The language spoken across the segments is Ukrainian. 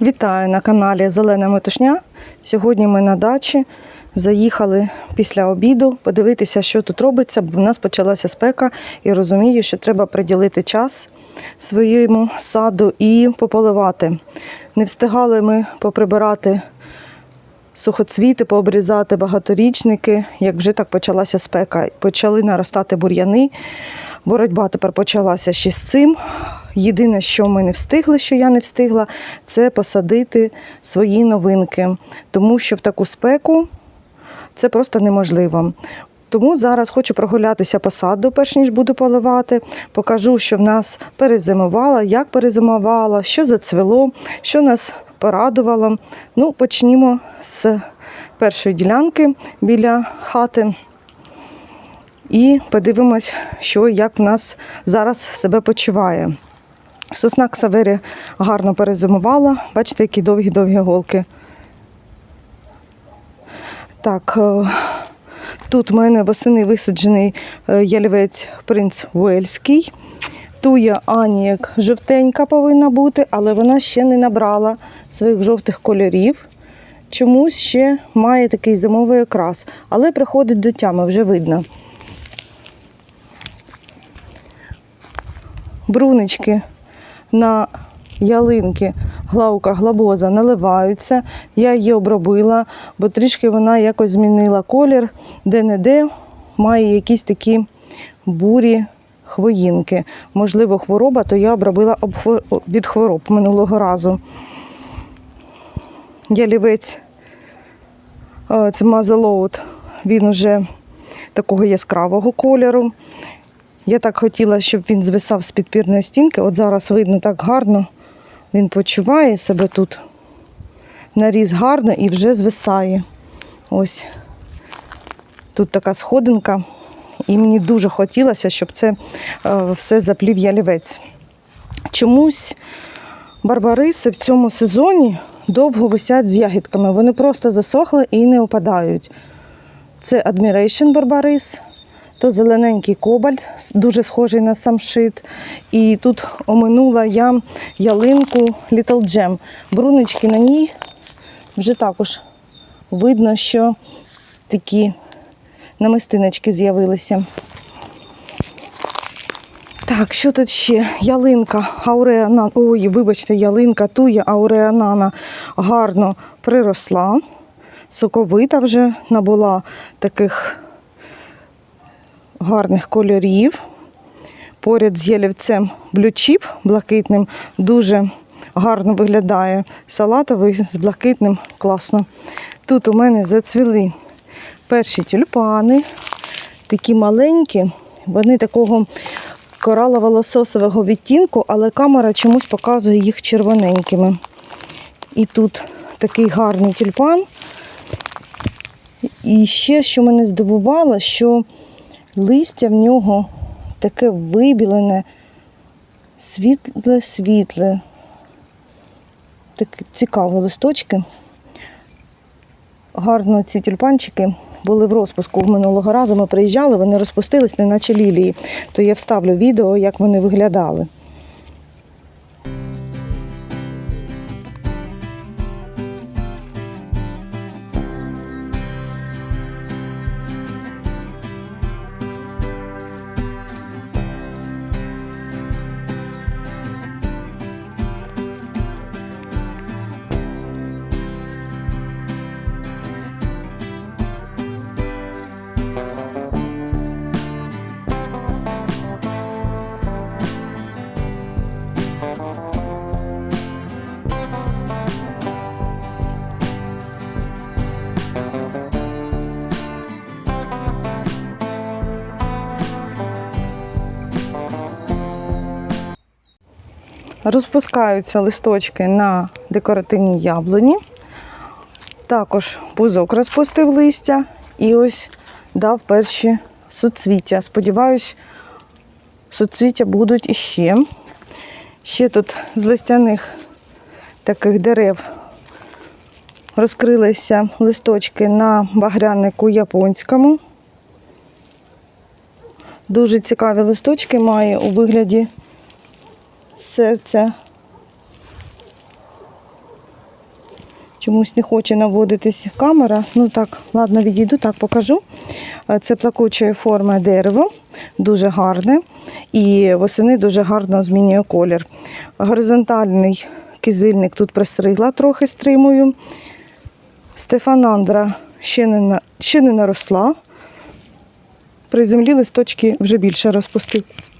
Вітаю на каналі Зелена Метушня. Сьогодні ми на дачі заїхали після обіду подивитися, що тут робиться, бо в нас почалася спека і розумію, що треба приділити час своєму саду і пополивати. Не встигали ми поприбирати сухоцвіти, пообрізати багаторічники, як вже так почалася спека. Почали наростати бур'яни. Боротьба тепер почалася ще з цим. Єдине, що ми не встигли, що я не встигла, це посадити свої новинки, тому що в таку спеку це просто неможливо. Тому зараз хочу прогулятися по саду, перш ніж буду поливати. Покажу, що в нас перезимувало, як перезимувало, що зацвело, що нас порадувало. Ну, почнімо з першої ділянки біля хати. І подивимось, що як в нас зараз себе почуває. Сосна Ксавері гарно перезимувала. Бачите, які довгі-довгі голки. Так, е, тут в мене восени висаджений е, ялівець принц Уельський. Туя Анієк жовтенька повинна бути, але вона ще не набрала своїх жовтих кольорів. Чомусь ще має такий зимовий окрас, але приходить до тями, вже видно. Брунички на ялинки глаука глобоза наливаються. Я її обробила, бо трішки вона якось змінила колір, де-не-де має якісь такі бурі хвоїнки. Можливо, хвороба, то я обробила від хвороб минулого разу. Ялівець, е, це мазелоут, він уже такого яскравого кольору. Я так хотіла, щоб він звисав з підпірної стінки. От зараз видно так гарно. Він почуває себе тут. Наріз гарно і вже звисає. Ось тут така сходинка. І мені дуже хотілося, щоб це е, все заплів ялівець. Чомусь барбариси в цьому сезоні довго висять з ягідками. Вони просто засохли і не опадають. Це Admiration барбарис, то зелененький кобальт, дуже схожий на самшит. І тут оминула я ялинку Little Gem. Брунички на ній вже також видно, що такі намистиночки з'явилися. Так, що тут ще? Ялинка ауреанана. Ой, вибачте, ялинка туя ауреанана гарно приросла. Соковита вже набула таких гарних кольорів. Поряд з ялівцем блючіп блакитним дуже гарно виглядає. Салатовий з блакитним класно. Тут у мене зацвіли перші тюльпани, такі маленькі, вони такого коралово-лососового відтінку, але камера чомусь показує їх червоненькими. І тут такий гарний тюльпан. І ще, що мене здивувало, що листя в нього таке вибілене, світле-світле. Такі цікаві листочки. Гарно ці тюльпанчики були в розпуску. Минулого разу ми приїжджали, вони розпустились, неначе лілії. То я вставлю відео, як вони виглядали. Розпускаються листочки на декоративній яблуні. Також пузок розпустив листя і ось дав перші суцвіття. Сподіваюсь, суцвіття будуть іще. Ще тут з листяних таких дерев розкрилися листочки на багрянику японському. Дуже цікаві листочки має у вигляді серця Чомусь не хоче наводитись камера. Ну так, ладно, відійду, так покажу. Е, Це плакучої форми дерево, дуже гарне. І восени дуже гарно змінює колір. Горизонтальний кизильник тут пристригла, трохи стримую. Стефанандра ще не, ще не наросла. При землі листочки вже більше розпустились.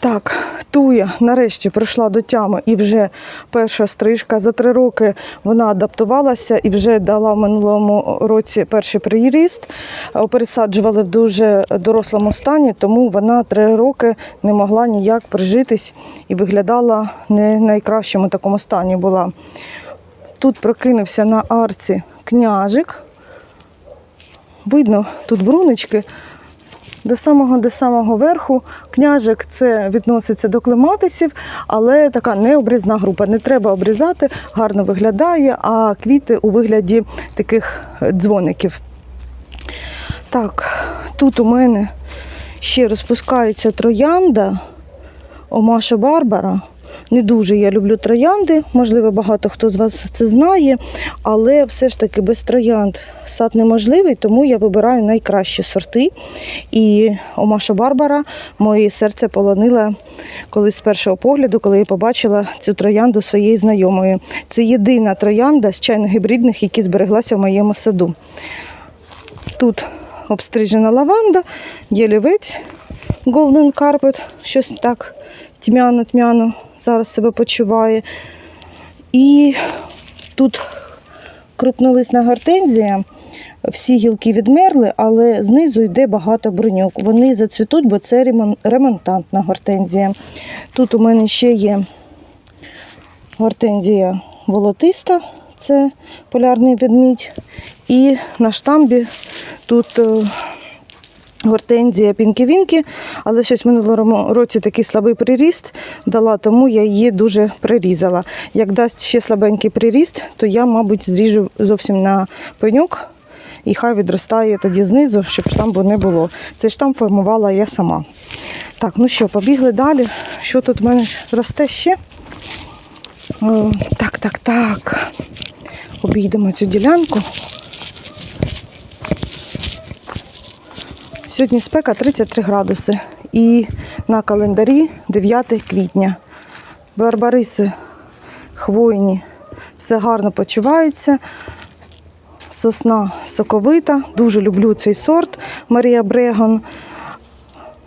Так, туя нарешті прийшла до тями і вже перша стрижка. За три роки вона адаптувалася і вже дала в минулому році перший приріст. Е, Пересаджували в дуже дорослому стані, тому вона три роки не могла ніяк прижитись і виглядала не в найкращому такому стані була. Тут прокинувся на арці княжик. Видно, тут брунички. До самого до самого верху княжик це відноситься до клематисів, але така необрізна група. Не треба обрізати, гарно виглядає, а квіти у вигляді таких е, дзвоників. Так, тут у мене ще розпускається троянда Омаша Барбара. Не дуже я люблю троянди, можливо, багато хто з вас це знає, але все ж таки без троянд сад неможливий, тому я вибираю найкращі сорти. І Омаша Барбара моє серце полонила колись з першого погляду, коли я побачила цю троянду своєї знайомої. Це єдина троянда з чайно-гібридних, які збереглася в моєму саду. Тут обстрижена лаванда, ялівець Golden Carpet, щось так тьмяно-тьмяно зараз себе почуває. І тут крупнолисна гортензія. Всі гілки відмерли, але знизу йде багато бруньок. Вони зацвітуть, бо це ремонтантна гортензія. Тут у мене ще є гортензія волотиста, це полярний ведмідь. І на штамбі тут е, гортензія пінкі-вінкі, але щось в минулому році такий слабий приріст дала, тому я її дуже прирізала. Як дасть ще слабенький приріст, то я, мабуть, зріжу зовсім на пеньок і хай відростає тоді знизу, щоб штамбу не було. Цей штамп формувала я сама. Так, ну що, побігли далі. Що тут в мене росте ще? О, так, так, так. Обійдемо цю ділянку. Сьогодні спека 33 градуси і на календарі 9 квітня. Барбариси хвойні, все гарно почувається. Сосна соковита, дуже люблю цей сорт Марія Брегон.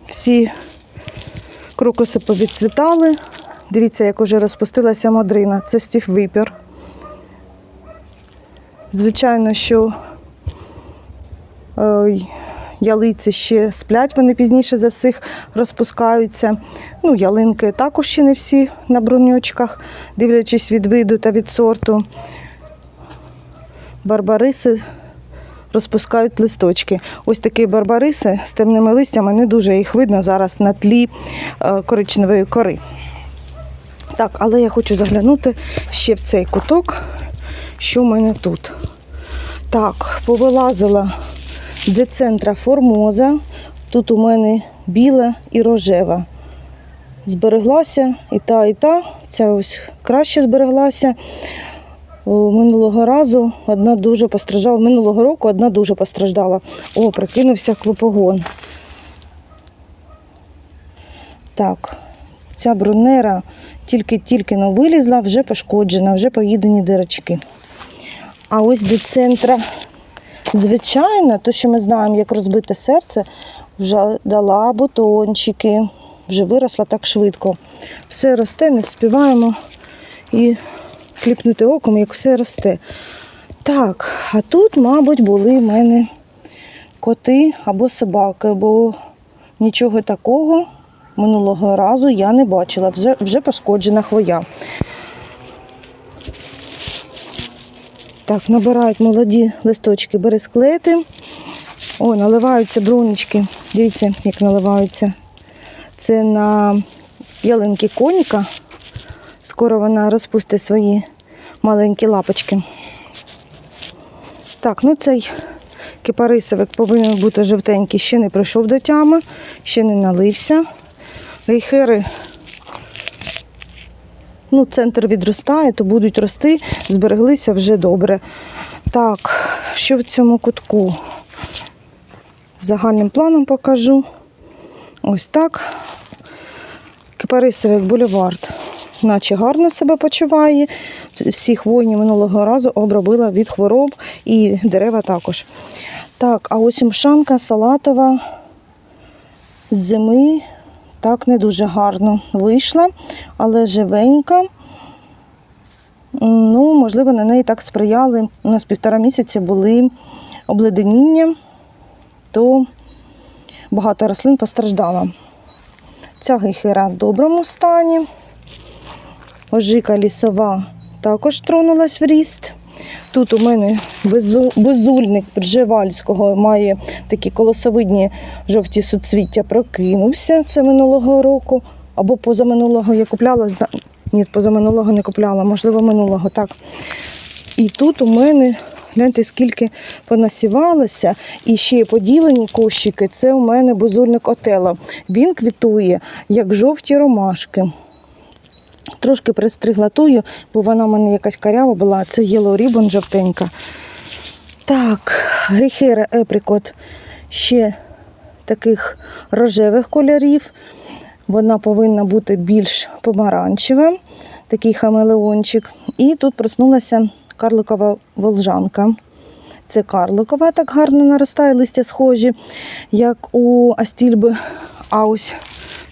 Всі крокуси повідцвітали. Дивіться, як уже розпустилася мадрина. Це Стів Випір. Звичайно, що е, ялиці ще сплять, вони пізніше за всіх розпускаються. Ну, ялинки також ще не всі на броньочках, дивлячись від виду та від сорту. Барбариси розпускають листочки. Ось такі барбариси з темними листями, не дуже їх видно зараз на тлі е, коричневої кори. Так, але я хочу заглянути ще в цей куток, що в мене тут. Так, повилазила децентра формоза. Тут у мене біла і рожева. Збереглася і та, і та. Ця ось краще збереглася. Минулого разу одна дуже постраждала. Минулого року одна дуже постраждала. О, прикинувся клопогон. Так, ця брунера тільки-тільки но вилізла, вже пошкоджена, вже поїдені дирочки. А ось до центра, звичайно, то, що ми знаємо, як розбите серце, вже дала бутончики, вже виросла так швидко. Все росте, не співаємо і кліпнути оком, як все росте. Так, а тут, мабуть, були в мене коти або собаки, бо нічого такого минулого разу я не бачила. Вже, вже пошкоджена хвоя. Так, набирають молоді листочки бересклети. О, наливаються брунички. Дивіться, як наливаються. Це на ялинки коніка. Скоро вона розпустить свої маленькі лапочки. Так, ну цей кипарисовик повинен бути жовтенький, ще не прийшов до тями, ще не налився. Гейхери ну, центр відростає, то будуть рости, збереглися вже добре. Так, що в цьому кутку? Загальним планом покажу. Ось так. Кипарисовик бульвард, наче гарно себе почуває. Всі хвойні минулого разу обробила від хвороб і дерева також. Так, а ось мшанка салатова з зими так не дуже гарно вийшла, але живенька. Ну, можливо, на неї так сприяли. У нас півтора місяці були обледеніння, то багато рослин постраждало. Ця гейхера в доброму стані. Ожика лісова також тронулась в ріст. Тут у мене безу- безульник Пржевальського має такі колосовидні жовті суцвіття, прокинувся. Це минулого року. Або позаминулого я купляла. Ні, позаминулого не купляла, можливо, минулого так. І тут у мене, гляньте, скільки понасівалося, і ще є поділені кущики. Це у мене бузульник отела. Він квітує, як жовті ромашки. Трошки пристригла тую, бо вона в мене якась карява була. Це Yellow Ribbon жовтенька. Так, гейхера еприкот ще таких рожевих кольорів. Вона повинна бути більш помаранчева, такий хамелеончик. І тут проснулася карликова волжанка. Це карликова, так гарно наростає листя схожі, як у астільби. А ось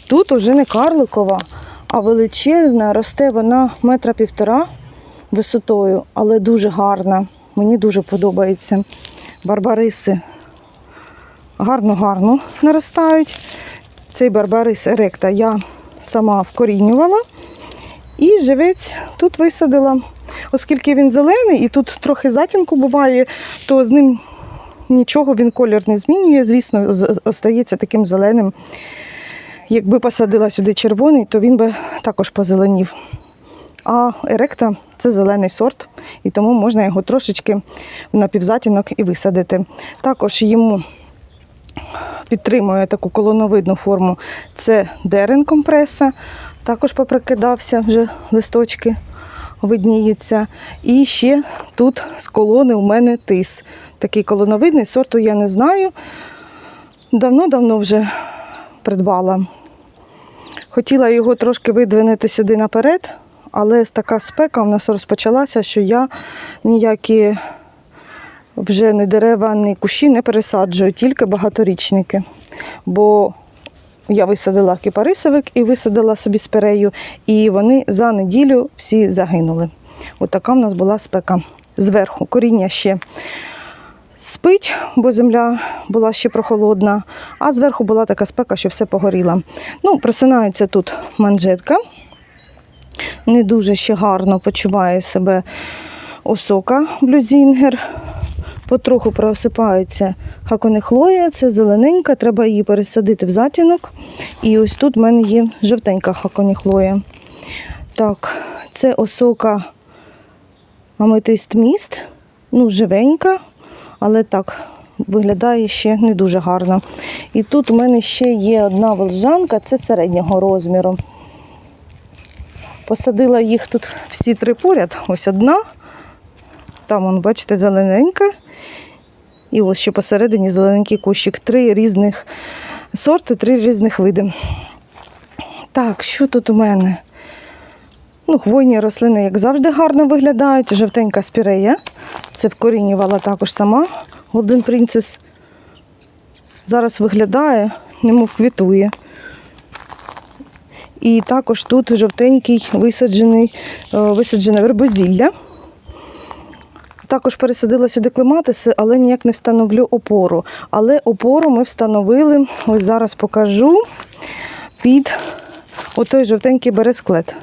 тут уже не карликова, а величезна, росте вона метра півтора висотою, але дуже гарна. Мені дуже подобається. Барбариси гарно-гарно наростають. Цей барбарис еректа я сама вкорінювала. І живець тут висадила, оскільки він зелений і тут трохи затінку буває, то з ним нічого він колір не змінює. Звісно, остається таким зеленим. Якби посадила сюди червоний, то він би також позеленів. А еректа це зелений сорт, і тому можна його трошечки в напівзатінок і висадити. Також йому підтримує таку колоновидну форму. Це дерен компреса, також поприкидався, вже листочки видніються. І ще тут з колони у мене тис. Такий колоновидний, сорту я не знаю. Давно-давно вже придбала. Хотіла його трошки видвинути сюди наперед, але така спека в нас розпочалася, що я ніякі вже ні дерева, ні кущі не пересаджую, тільки багаторічники. Бо я висадила кипарисовик і висадила собі спирею, і вони за неділю всі загинули. От така в нас була спека. Зверху коріння ще спить, бо земля була ще прохолодна, а зверху була така спека, що все погоріло. Ну, просинається тут манжетка. Не дуже ще гарно почуває себе осока блюзінгер. Потроху просипається хаконехлоя, це зелененька, треба її пересадити в затінок. І ось тут в мене є жовтенька хаконіхлоя. Так, це осока аметист міст, ну, живенька, але так виглядає ще не дуже гарно. І тут у мене ще є одна волжанка, це середнього розміру. Посадила їх тут всі три поряд. Ось одна. Там, вон, бачите, зелененька. І ось ще посередині зелененький кущик. Три різних сорти, три різних види. Так, що тут у мене? Ну, хвойні рослини, як завжди, гарно виглядають. Жовтенька спірея. Це вкорінювала також сама Golden Princess. Зараз виглядає, немов квітує. І також тут жовтенький висаджений, е, висаджене вербозілля. Також пересадила сюди клематиси, але ніяк не встановлю опору. Але опору ми встановили, ось зараз покажу, під отой жовтенький бересклет.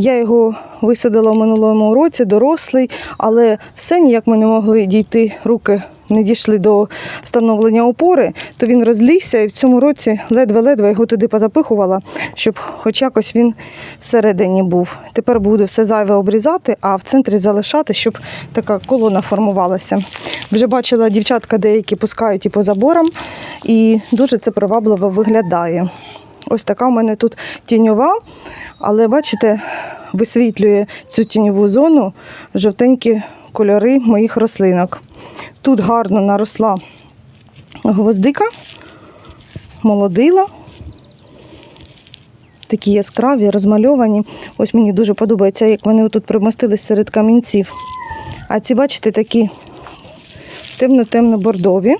Я його висадила в минулому році, дорослий, але все ніяк ми не могли дійти, руки не дійшли до встановлення опори, то він розлігся і в цьому році ледве-ледве його туди позапихувала, щоб хоч якось він всередині був. Тепер буду все зайве обрізати, а в центрі залишати, щоб така колона формувалася. Вже бачила, дівчатка деякі пускають і по заборам, і дуже це привабливо виглядає. Ось така у мене тут тіньова, але бачите, висвітлює цю тіньову зону жовтенькі кольори моїх рослинок. Тут гарно наросла гвоздика, молодила. Такі яскраві, розмальовані. Ось мені дуже подобається, як вони тут примостились серед камінців. А ці, бачите, такі темно-темно-бордові.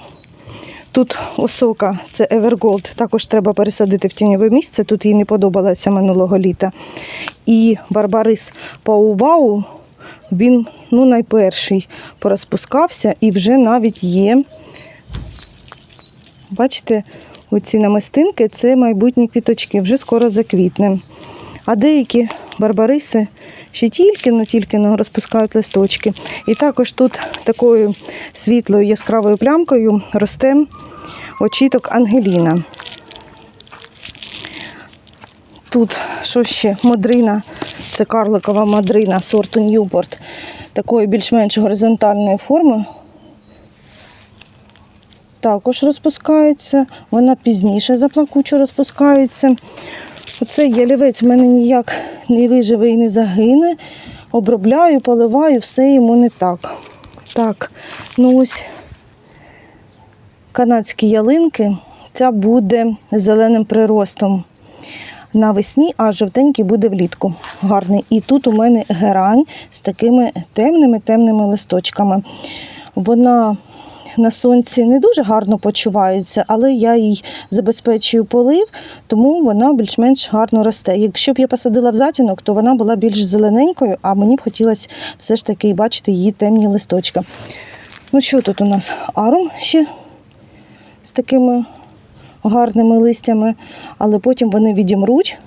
Тут осока, це Evergold, також треба пересадити в тіньове місце. Тут їй не подобалося минулого літа. І Барбарис Паувау, він ну, найперший порозпускався і вже навіть є. Бачите, оці намистинки це майбутні квіточки, вже скоро заквітне. А деякі барбариси ще тільки, ну тільки ну, розпускають листочки. І також тут такою світлою яскравою плямкою росте очіток Ангеліна. Тут що ще? Модрина, це карликова модрина сорту Ньюпорт, такої більш-менш горизонтальної форми. Також розпускається, вона пізніше за плакучу розпускається. Оцей ялівець в мене ніяк не виживе і не загине. Обробляю, поливаю, все йому не так. Так, ну ось канадські ялинки. Ця буде зеленим приростом навесні, а жовтенький буде влітку. Гарний. І тут у мене герань з такими темними-темними листочками. Вона на сонці не дуже гарно почувається, але я їй забезпечую полив, тому вона більш-менш гарно росте. Якщо б я посадила в затінок, то вона була більш зелененькою, а мені б хотілося все ж таки бачити її темні листочки. Ну що тут у нас? Арум ще з такими гарними листями, але потім вони відімруть,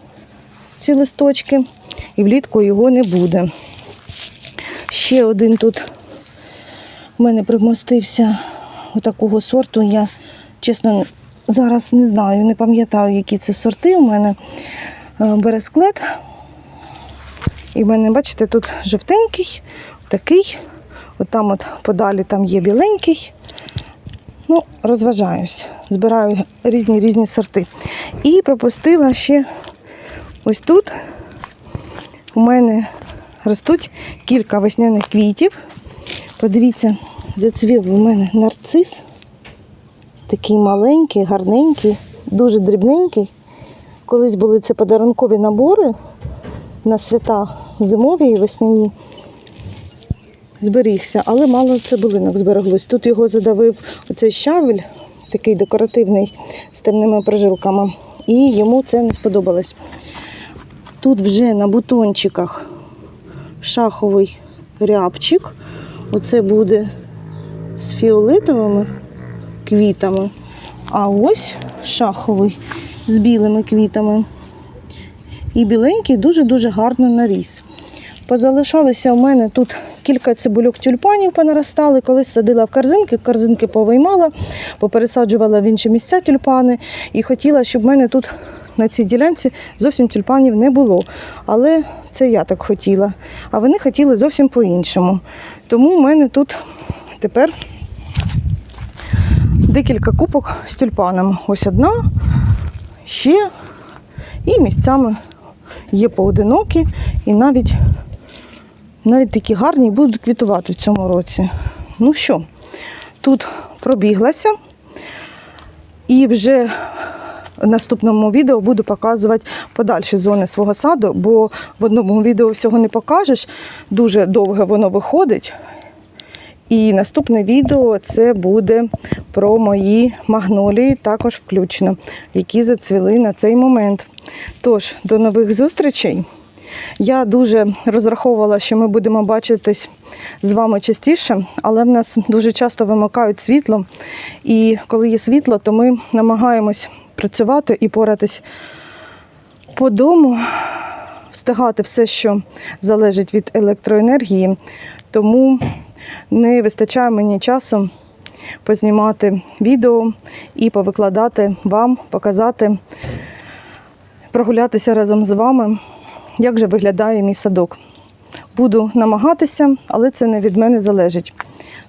ці листочки, і влітку його не буде. Ще один тут у мене примостився такого сорту. Я, чесно, зараз не знаю, не пам'ятаю, які це сорти у мене. Е, Бересклет. І в мене, бачите, тут жовтенький, такий. От там от подалі там є біленький. Ну, розважаюсь. Збираю різні різні сорти. І пропустила ще ось тут. У мене ростуть кілька весняних квітів. Подивіться, зацвів у мене нарцис. Такий маленький, гарненький, дуже дрібненький. Колись були це подарункові набори на свята зимові і весняні. Зберігся, але мало цибулинок збереглось. Тут його задавив оцей щавель, такий декоративний з темними прожилками, і йому це не сподобалось. Тут вже на бутончиках шаховий рябчик. Оце буде з фіолетовими квітами. А ось шаховий з білими квітами. І біленький дуже-дуже гарно наріс. Позалишалися у мене тут кілька цибульок тюльпанів понаростали. Колись садила в корзинки, корзинки повиймала, попересаджувала в інші місця тюльпани і хотіла, щоб в мене тут на цій ділянці зовсім тюльпанів не було. Але це я так хотіла. А вони хотіли зовсім по-іншому. Тому в мене тут тепер декілька купок з тюльпанами. Ось одна, ще і місцями є поодинокі, і навіть, навіть такі гарні будуть квітувати в цьому році. Ну що, тут пробіглася і вже в наступному відео буду показувати подальші зони свого саду, бо в одному відео всього не покажеш, дуже довге воно виходить. І наступне відео це буде про мої магнолії, також включно, які зацвіли на цей момент. Тож, до нових зустрічей. Я дуже розраховувала, що ми будемо бачитись з вами частіше, але в нас дуже часто вимикають світло. І коли є світло, то ми намагаємось працювати і поратись по дому, встигати все, що залежить від електроенергії. Тому не вистачає мені часу познімати відео і повикладати вам, показати, прогулятися разом з вами, як же виглядає мій садок. Буду намагатися, але це не від мене залежить.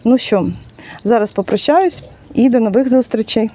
Ну що, зараз попрощаюсь і до нових зустрічей.